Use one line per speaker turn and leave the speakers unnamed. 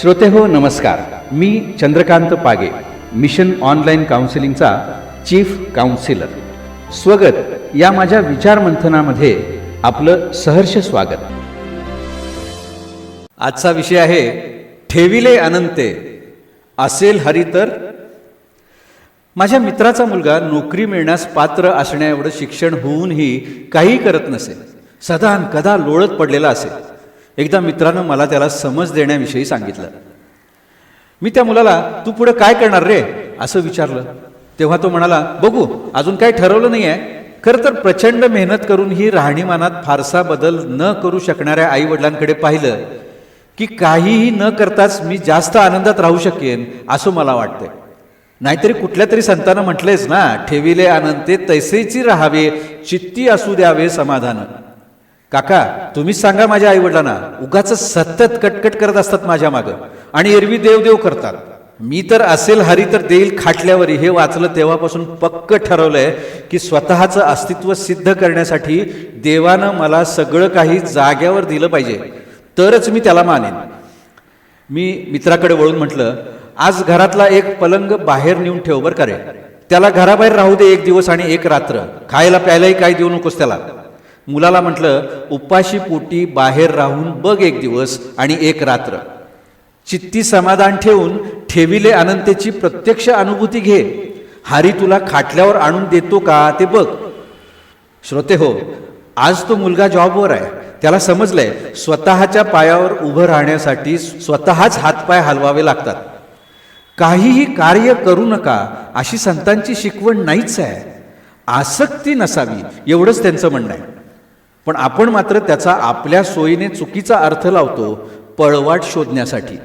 श्रोते हो नमस्कार. मी चंद्रकांत पागे मिशन ऑनलाईन काउन्सिलिंगचा चीफ काउन्सिलर. स्वगत. या माझ्या विचारमंथनामध्ये आपलं सहर्ष स्वागत. आजचा विषय आहे ठेविले अनंते. असेल हरी तर? माझ्या मित्राचा मुलगा नोकरी मिळण्यास पात्र असण्याएवढं शिक्षण होऊनही काही करत नसे. सदान कदा लोळत पडलेला असेल. एकदा मित्रानं मला त्याला समज देण्याविषयी सांगितलं. मी त्या मुलाला तू पुढे काय करणार रे? असं विचारलं. तेव्हा तो म्हणाला बघू अजून काही ठरवलं नाही आहे खरं तर प्रचंड मेहनत करून ही राहणीमानात फारसा बदल न करू शकणाऱ्या आई वडिलांकडे पाहिलं की काहीही न करताच मी जास्त आनंदात राहू शकेन असं मला वाटतंय. नाहीतरी कुठल्या तरी संतानं म्हटलेच ना ठेविले आनंद ते तैसेची राहावे चित्ती असू द्यावे समाधान. काका तुम्हीच सांगा माझ्या आई वडिलांना उगाच सतत कटकट करत असतात माझ्या मागं. आणि एरवी देवदेव करतात. मी तर असेल हरी तर देईल खाटल्यावरी. हे वाचलं तेव्हापासून पक्क ठरवलंय की स्वतःचं अस्तित्व सिद्ध करण्यासाठी देवानं मला सगळं काही जाग्यावर दिलं पाहिजे. तरच मी त्याला मानेन. मी मित्राकडे वळून म्हटलं आज घरातला एक पलंग बाहेर नेऊन ठेव बरं का रे. त्याला घराबाहेर राहू दे एक दिवस आणि एक रात्र. खायला प्यायलाही काही देऊ नकोस त्याला. मुलाला म्हटलं उपाशी पोटी बाहेर राहून बघ एक दिवस आणि एक रात्र. चित्ती समाधान ठेवून ठेविले अनंतेची प्रत्यक्ष अनुभूती घे. हारी तुला खाटल्यावर आणून देतो का ते बघ. श्रोते हो आज तो मुलगा जॉबवर आहे. त्याला समजलंय स्वतःच्या पायावर उभं राहण्यासाठी स्वतःच हातपाय हलवावे लागतात. काहीही कार्य करू नका अशी संतांची शिकवण नाहीच आहे. आसक्ती नसावी एवढंच त्यांचं म्हणणं आहे. पण आपण मात्र त्याचा आपल्या सोयीने चुकीचा अर्थ लावतो पळवाट शोधण्यासाठी.